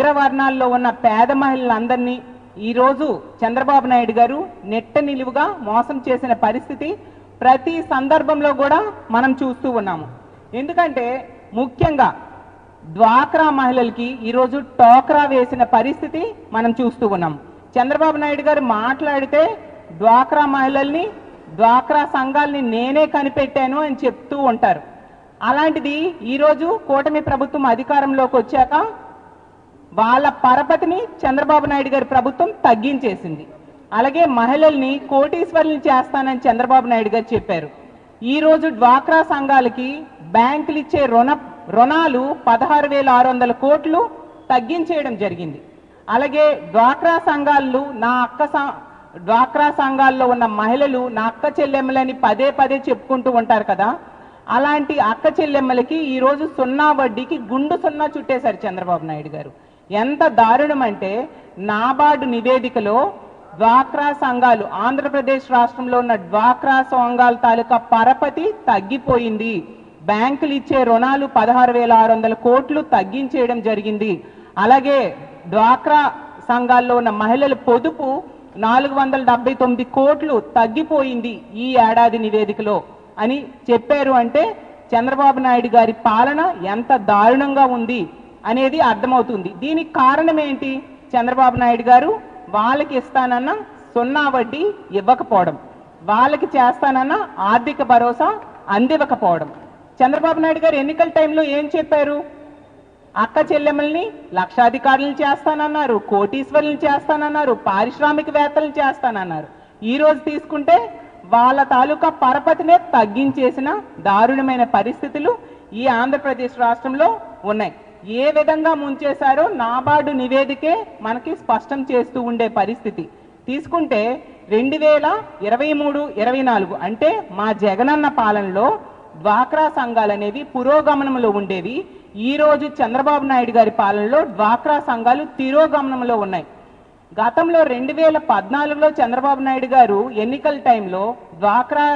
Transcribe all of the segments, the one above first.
అగ్రవర్ణాల్లో ఉన్న పేద మహిళలందరినీ ఈరోజు చంద్రబాబు నాయుడు గారు నెట్ట నిలువుగా మోసం చేసిన పరిస్థితి ప్రతి సందర్భంలో కూడా మనం చూస్తూ ఉన్నాము. ఎందుకంటే ముఖ్యంగా డ్వాక్రా మహిళలకి ఈరోజు టోక్రా వేసిన పరిస్థితి మనం చూస్తూ ఉన్నాం. చంద్రబాబు నాయుడు గారు మాట్లాడితే డ్వాక్రా మహిళల్ని డ్వాక్రా సంఘాలని నేనే కనిపెట్టాను అని చెప్తూ ఉంటారు. అలాంటిది ఈరోజు కూటమి ప్రభుత్వం అధికారంలోకి వచ్చాక వాళ్ళ పరపతిని చంద్రబాబు నాయుడు గారి ప్రభుత్వం తగ్గించేసింది. అలాగే మహిళల్ని కోటీశ్వరులు చేస్తానని చంద్రబాబు నాయుడు గారు చెప్పారు. ఈరోజు డ్వాక్రా సంఘాలకి బ్యాంకులు ఇచ్చే రుణ రుణాలు పదహారు వేల ఆరు వందల కోట్లు తగ్గించేయడం జరిగింది. అలాగే డ్వాక్రా సంఘాలు నా అక్క డ్వాక్రా సంఘాల్లో ఉన్న మహిళలు నా అక్క చెల్లెమ్మలని పదే పదే చెప్పుకుంటూ ఉంటారు కదా. అలాంటి అక్క చెల్లెమ్మలకి ఈరోజు సున్నా వడ్డీకి గుండు సున్నా చుట్టేశారు చంద్రబాబు నాయుడు గారు. ఎంత దారుణం అంటే నాబార్డు నివేదికలో డ్వాక్రా సంఘాలు ఆంధ్రప్రదేశ్ రాష్ట్రంలో ఉన్న డ్వాక్రా సంఘాల తాలూకా పరపతి తగ్గిపోయింది. బ్యాంకులు ఇచ్చే రుణాలు పదహారు వేల ఆరు వందల కోట్లు తగ్గించేయడం జరిగింది. అలాగే డ్వాక్రా సంఘాల్లో ఉన్న మహిళల పొదుపు నాలుగు వందల డెబ్బై తొమ్మిది కోట్లు తగ్గిపోయింది ఈ ఏడాది నివేదికలో. అని చెప్పారు అంటే చంద్రబాబు నాయుడు గారి పాలన ఎంత దారుణంగా ఉంది. అనేది అర్థమవుతుంది. దీనికి కారణం ఏంటి? చంద్రబాబు నాయుడు గారు వాళ్ళకి ఇస్తానన్న సున్నా వడ్డీ ఇవ్వకపోవడం. వాళ్ళకి చేస్తానన్న ఆర్థిక భరోసా అందివ్వకపోవడం. చంద్రబాబు నాయుడు గారు ఎన్నికల టైంలో ఏం చెప్పారు? అక్క చెల్లెమ్మల్ని లక్షాధికారులను చేస్తానన్నారు కోటీశ్వరులను చేస్తానన్నారు పారిశ్రామికవేత్తలను చేస్తానన్నారు. ఈ రోజు తీసుకుంటే వాళ్ళ తాలూకా పరపతినే తగ్గించేసిన దారుణమైన పరిస్థితులు ఈ ఆంధ్రప్రదేశ్ రాష్ట్రంలో ఉన్నాయి. ఏ విధంగా ముంచేశారో నాబార్డు నివేదికే మనకి స్పష్టం చేస్తూ ఉండే పరిస్థితి. తీసుకుంటే రెండు వేల ఇరవై మూడు ఇరవై నాలుగు అంటే మా జగనన్న పాలనలో డ్వాక్రా సంఘాలు అనేవి పురోగమనంలో ఉండేవి. ఈ రోజు చంద్రబాబు నాయుడు గారి పాలనలో డ్వాక్రా సంఘాలు తిరోగమనంలో ఉన్నాయి. గతంలో రెండు వేల పద్నాలుగులో చంద్రబాబు నాయుడు గారు ఎన్నికల టైంలో డ్వాక్రా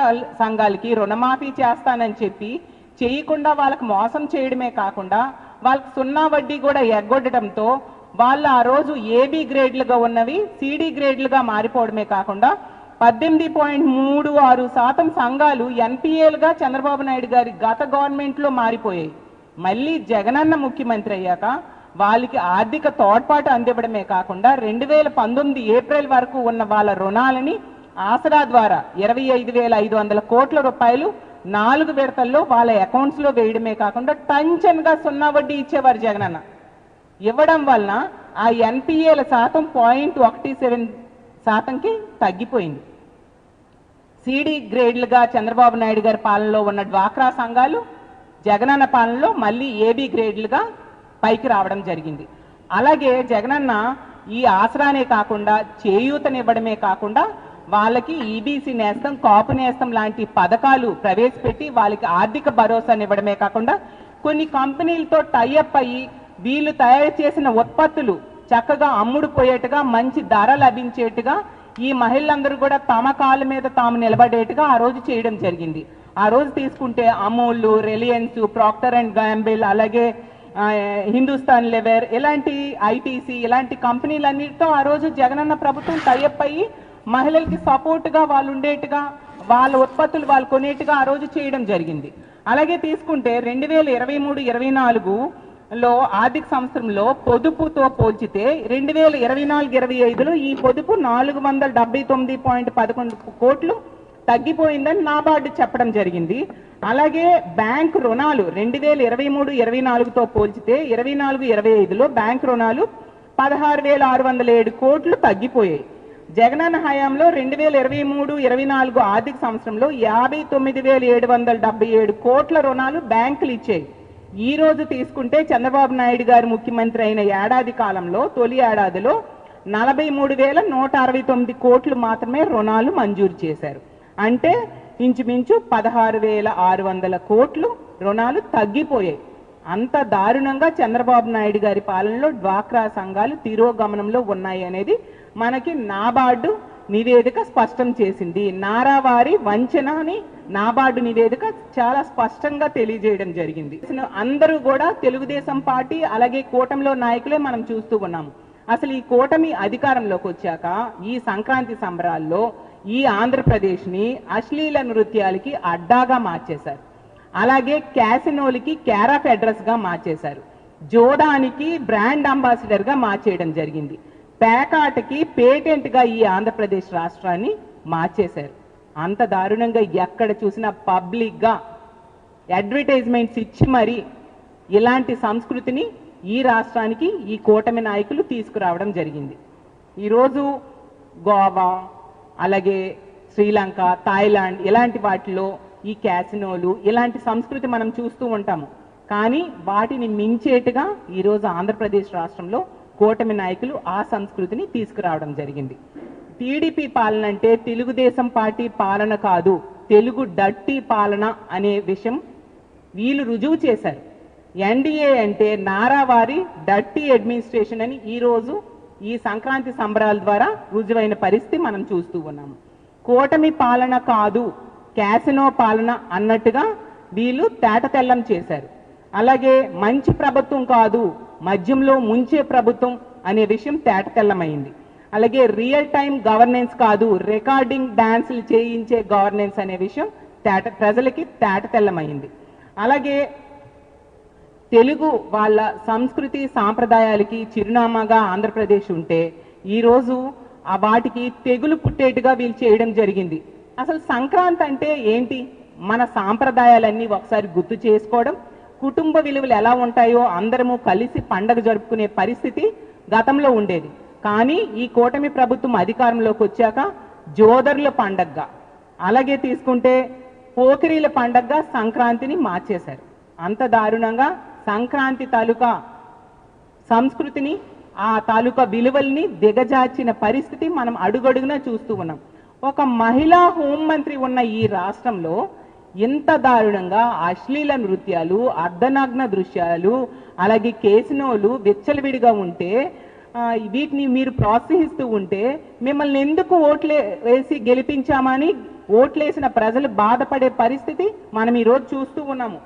సంఘాలకి రుణమాఫీ చేస్తానని చెప్పి చేయకుండా వాళ్ళకి మోసం చేయడమే కాకుండా వాళ్ళకి సున్నా వడ్డీ కూడా ఎగ్గొట్టడంతో వాళ్ళు ఆ రోజు ఏబీ గ్రేడ్లుగా ఉన్నవి సిడి గ్రేడ్లుగా మారిపోవడమే కాకుండా పద్దెనిమిది పాయింట్ మూడు ఆరు శాతం సంఘాలు ఎన్పిఏలుగా చంద్రబాబు నాయుడు గారి గత గవర్నమెంట్లో మారిపోయాయి. మళ్ళీ జగనన్న ముఖ్యమంత్రి అయ్యాక వాళ్ళకి ఆర్థిక తోడ్పాటు అందివ్వడమే కాకుండా రెండు వేల పంతొమ్మిది ఏప్రిల్ వరకు ఉన్న వాళ్ళ రుణాలని ఆసరా ద్వారా ఇరవై ఐదు వేల ఐదు వందల కోట్ల రూపాయలు నాలుగు విడతల్లో వాళ్ళ అకౌంట్స్లో వేయడమే కాకుండా టంచన్గా సున్నా వడ్డీ ఇచ్చేవారు జగనన్న ఇవ్వడం వలన ఆ ఎన్పిఏల శాతం పాయింట్ ఒకటి సెవెన్ శాతంకి తగ్గిపోయింది. సిడి గ్రేడ్లుగా చంద్రబాబు నాయుడు గారి పాలనలో ఉన్న డ్వాక్రా సంఘాలు జగనన్న పాలనలో మళ్ళీ ఏబీ గ్రేడ్లుగా పైకి రావడం జరిగింది. అలాగే జగనన్న ఈ ఆసరానే కాకుండా చేయూతనివ్వడమే కాకుండా వాళ్ళకి ఈబీసీ నేస్తం కాపు నేస్తం లాంటి పథకాలు ప్రవేశపెట్టి వాళ్ళకి ఆర్థిక భరోసానివ్వడమే కాకుండా కొన్ని కంపెనీలతో టైఅప్ అయ్యి వీళ్ళు తయారు చేసిన ఉత్పత్తులు చక్కగా అమ్ముడు పోయేట్టుగా మంచి ధర లభించేట్టుగా ఈ మహిళలందరూ కూడా తమ కాళ్ళ మీద తాము నిలబడేట్టుగా ఆ రోజు చేయడం జరిగింది. ఆ రోజు తీసుకుంటే Amul Reliance Procter and Gamble అలాగే హిందుస్థాన్ లెవెర్ ఇలాంటి ఐటీసీ ఇలాంటి కంపెనీలన్నిటితో ఆ రోజు జగనన్న ప్రభుత్వం టైఅప్ అయ్యి మహిళలకి సపోర్ట్గా వాళ్ళు ఉండేట్టుగా వాళ్ళ ఉత్పత్తులు వాళ్ళు కొనేట్టుగా ఆ రోజు చేయడం జరిగింది. అలాగే తీసుకుంటే రెండు వేల ఇరవై మూడు ఇరవై నాలుగులో ఆర్థిక సంవత్సరంలో పొదుపుతో పోల్చితే రెండు వేల ఇరవై నాలుగు ఇరవై ఐదులో ఈ పొదుపు నాలుగు వందల డెబ్బై తొమ్మిది పాయింట్ పదకొండు కోట్లు తగ్గిపోయిందని నాబార్డు చెప్పడం జరిగింది. అలాగే బ్యాంక్ రుణాలు రెండు వేల ఇరవై మూడు ఇరవై నాలుగుతో పోల్చితే ఇరవై నాలుగు ఇరవై ఐదులో బ్యాంక్ రుణాలు పదహారు వేల ఆరు వందల ఏడు కోట్లు తగ్గిపోయాయి. జగనన్న హయాంలో రెండు వేల ఇరవై మూడు ఇరవై నాలుగు ఆర్థిక సంవత్సరంలో యాభై తొమ్మిది వేల ఏడు వందల డెబ్బై ఏడు కోట్ల రుణాలు బ్యాంకులు ఇచ్చాయి. ఈ రోజు తీసుకుంటే చంద్రబాబు నాయుడు గారు ముఖ్యమంత్రి అయిన ఏడాది కాలంలో తొలి ఏడాదిలో నలభై మూడు వేల నూట అరవై తొమ్మిది కోట్లు మాత్రమే రుణాలు మంజూరు చేశారు. అంటే ఇంచుమించు పదహారు వేల ఆరు వందల కోట్లు రుణాలు తగ్గిపోయాయి. అంత దారుణంగా చంద్రబాబు నాయుడు గారి పాలనలో డ్వాక్రా సంఘాలు తిరోగమనంలో ఉన్నాయి అనేది మనకి నాబార్డు నివేదిక స్పష్టం చేసింది. నారావారి వంచన అని నాబార్డు నివేదిక చాలా స్పష్టంగా తెలియజేయడం జరిగింది. అందరూ కూడా తెలుగుదేశం పార్టీ అలాగే కూటమిలో నాయకులే మనం చూస్తూ ఉన్నాము అసలు ఈ కూటమి అధికారంలోకి వచ్చాక ఈ సంక్రాంతి సంబరాల్లో ఈ ఆంధ్రప్రదేశ్ని అశ్లీల నృత్యాలకి అడ్డాగా మార్చేశారు. అలాగే క్యాసినోలకి క్యారాఫ్ అడ్రస్గా మార్చేశారు. జోడానికి బ్రాండ్ అంబాసిడర్గా మార్చేయడం జరిగింది. పేకాటకి పేటెంట్గా ఈ ఆంధ్రప్రదేశ్ రాష్ట్రాన్ని మార్చేశారు. అంత దారుణంగా ఎక్కడ చూసినా పబ్లిక్గా అడ్వర్టైజ్మెంట్స్ ఇచ్చి మరి ఇలాంటి సంస్కృతిని ఈ రాష్ట్రానికి ఈ కూటమి నాయకులు తీసుకురావడం జరిగింది. ఈరోజు గోవా అలాగే శ్రీలంక థాయిలాండ్ ఇలాంటి వాటిలో ఈ క్యాసినోలు ఇలాంటి సంస్కృతి మనం చూస్తూ ఉంటాము. కానీ వాటిని మించేట్టుగా ఈరోజు ఆంధ్రప్రదేశ్ రాష్ట్రంలో కూటమి నాయకులు ఆ సంస్కృతిని తీసుకురావడం జరిగింది. టీడీపీ పాలన అంటే తెలుగుదేశం పార్టీ పాలన కాదు తెలుగు డట్టి పాలన అనే విషయం వీళ్ళు రుజువు చేశారు. ఎన్డీఏ అంటే నారావారి డట్టి అడ్మినిస్ట్రేషన్ అని ఈ రోజు ఈ సంక్రాంతి సంబరాల ద్వారా రుజువైన పరిస్థితి మనం చూస్తూ ఉన్నాము కూటమి పాలన కాదు క్యాసినో పాలన అన్నట్టుగా వీళ్ళు తేటతెల్లం చేశారు. అలాగే మంచి ప్రభుత్వం కాదు మద్యంలో ముంచే ప్రభుత్వం అనే విషయం తేటతెల్లమైంది అలాగే రియల్ టైం గవర్నెన్స్ కాదు రికార్డింగ్ డాన్సులు చేయించే గవర్నెన్స్ అనే విషయం తేట ప్రజలకి తేటతెల్లమైంది. అలాగే తెలుగు వాళ్ళ సంస్కృతి సాంప్రదాయాలకి చిరునామాగా ఆంధ్రప్రదేశ్ ఉంటే ఈరోజు ఆ వాటికి తెగులు పుట్టేట్టుగా వీళ్ళు చేయడం జరిగింది. అసలు సంక్రాంతి అంటే ఏంటి? మన సాంప్రదాయాలన్నీ ఒకసారి గుర్తు చేసుకోవడం కుటుంబ విలువలు ఎలా ఉంటాయో అందరము కలిసి పండగ జరుపుకునే పరిస్థితి గతంలో ఉండేది. కానీ ఈ కూటమి ప్రభుత్వం అధికారంలోకి వచ్చాక జోదర్ల పండగగా అలాగే తీసుకుంటే పోకిరీల పండగగా సంక్రాంతిని మార్చేశారు. అంత దారుణంగా సంక్రాంతి తాలూకా సంస్కృతిని ఆ తాలూకా విలువల్ని దిగజార్చిన పరిస్థితి మనం అడుగడుగునా చూస్తూ ఉన్నాం. ఒక మహిళా హోంమంత్రి ఉన్న ఈ రాష్ట్రంలో ఇంత దారుణంగా అశ్లీల నృత్యాలు అర్ధనగ్న దృశ్యాలు అలాగే కేసినోలు విచ్చలవిడిగా ఉంటే వీటిని మీరు ప్రోత్సహిస్తూ ఉంటే మిమ్మల్ని ఎందుకు ఓట్లే వేసి గెలిపించామని ఓట్లేసిన ప్రజలు బాధపడే పరిస్థితి మనం ఈరోజు చూస్తూ ఉన్నాము.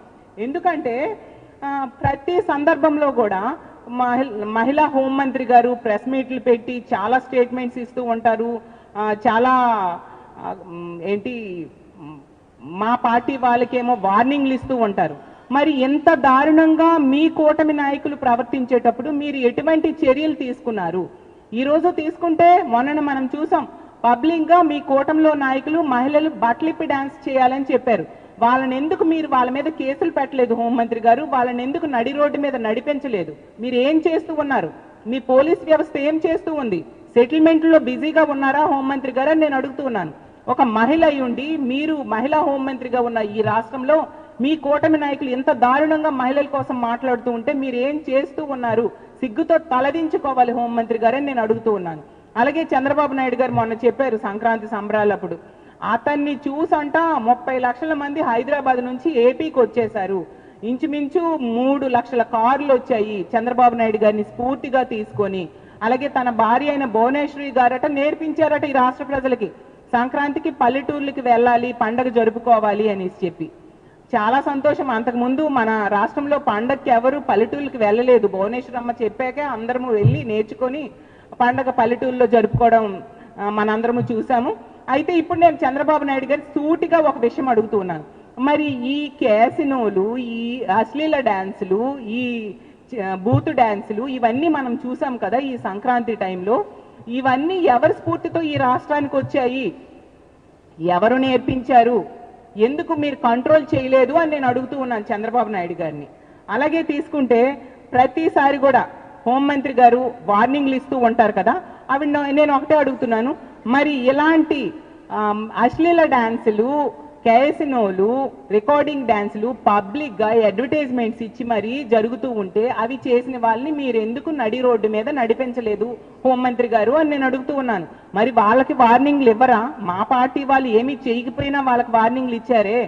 ఎందుకంటే ప్రతి సందర్భంలో కూడా మహి మహిళా హోంమంత్రి గారు ప్రెస్ మీట్లు పెట్టి చాలా స్టేట్మెంట్స్ ఇస్తూ ఉంటారు. చాలా ఏంటి మా పార్టీ వాళ్ళకేమో వార్నింగ్లు ఇస్తూ ఉంటారు. మరి ఎంత దారుణంగా మీ కూటమి నాయకులు ప్రవర్తించేటప్పుడు మీరు ఎటువంటి చర్యలు తీసుకున్నారు? ఈ రోజు తీసుకుంటే మొన్న మనం చూసాం పబ్లిక్గా మీ కూటమిలో నాయకులు మహిళలు బట్లిప్పి డాన్స్ చేయాలని చెప్పారు. వాళ్ళని ఎందుకు మీరు వాళ్ళ మీద కేసులు పెట్టలేదు హోంమంత్రి గారు? వాళ్ళని ఎందుకు నడి రోడ్డు మీద నడిపించలేదు? మీరు ఏం చేస్తూ ఉన్నారు? మీ పోలీస్ వ్యవస్థ ఏం చేస్తూ ఉంది? సెటిల్మెంట్లో బిజీగా ఉన్నారా హోంమంత్రి గారు అని నేను అడుగుతున్నాను ఒక మహిళ అయి ఉండి మీరు మహిళా హోంమంత్రిగా ఉన్న ఈ రాష్ట్రంలో మీ కూటమి నాయకులు ఎంత దారుణంగా మహిళల కోసం మాట్లాడుతూ ఉంటే మీరు ఏం చేస్తూ ఉన్నారు? సిగ్గుతో తలదించుకోవాలి హోంమంత్రి గారని నేను అడుగుతూ ఉన్నాను. అలాగే చంద్రబాబు నాయుడు గారు మొన్న చెప్పారు సంక్రాంతి సంబరాలప్పుడు. అతన్ని చూసంట ముప్పై లక్షల మంది హైదరాబాద్ నుంచి ఏపీకి వచ్చేశారు. ఇంచుమించు మూడు లక్షల కార్లు వచ్చాయి చంద్రబాబు నాయుడు గారిని స్ఫూర్తిగా తీసుకొని. అలాగే తన భార్య అయిన భువనేశ్వరి గారట నేర్పించారట ఈ రాష్ట్ర ప్రజలకి. సంక్రాంతికి పల్లెటూర్లకి వెళ్ళాలి పండగ జరుపుకోవాలి అనేసి చెప్పి. చాలా సంతోషం. అంతకుముందు మన రాష్ట్రంలో పండగకి ఎవరు పల్లెటూళ్ళకి వెళ్ళలేదు. భువనేశ్వరమ్మ చెప్పాకే అందరము వెళ్ళి నేర్చుకొని పండగ పల్లెటూరులో జరుపుకోవడం మనందరము చూసాము. అయితే ఇప్పుడు నేను చంద్రబాబు నాయుడు గారి సూటిగా ఒక విషయం అడుగుతున్నాను. మరి ఈ క్యాసినోలు ఈ అశ్లీల డ్యాన్సులు ఈ బూత్ బూతు ఇవన్నీ మనం చూసాం కదా ఈ సంక్రాంతి టైంలో. ఇవన్నీ ఎవరి స్ఫూర్తితో ఈ రాష్ట్రానికి వచ్చాయి? ఎవరు నేర్పించారు? ఎందుకు మీరు కంట్రోల్ చేయలేదు అని నేను అడుగుతూ ఉన్నాను చంద్రబాబు నాయుడు గారిని. అలాగే తీసుకుంటే ప్రతిసారి కూడా హోంమంత్రి గారు వార్నింగ్లు ఇస్తూ ఉంటారు కదా అవి నేను ఒకటే అడుగుతున్నాను. మరి ఇలాంటి అశ్లీల డ్యాన్సులు క్యాసినోలు రికార్డింగ్ డ్యాన్స్లు పబ్లిక్గా అడ్వర్టైజ్మెంట్స్ ఇచ్చి మరీ జరుగుతూ ఉంటే అవి చేసిన వాళ్ళని మీరు ఎందుకు నడి రోడ్డు మీద నడిపించలేదు? హోంమంత్రి గారు అని నేను అడుగుతూ ఉన్నాను. మరి వాళ్ళకి వార్నింగ్లు ఇవ్వరా? మా పార్టీ వాళ్ళు ఏమీ చేయకపోయినా వాళ్ళకి వార్నింగ్లు ఇచ్చారే.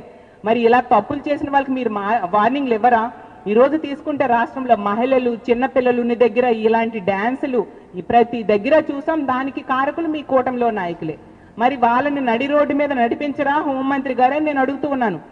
మరి ఇలా తప్పులు చేసిన వాళ్ళకి మీరు మా వార్నింగ్లు ఇవ్వరా? ఈరోజు తీసుకుంటే రాష్ట్రంలో మహిళలు చిన్నపిల్లలు దగ్గర ఇలాంటి డ్యాన్సులు ప్రతి దగ్గర చూసాం. దానికి కారకులు మీ కూటమిలో నాయకులే. మరి వాళ్ళని నడి రోడ్డు మీద నడిపించరా హోంమంత్రి గారని నేను అడుగుతూ ఉన్నాను.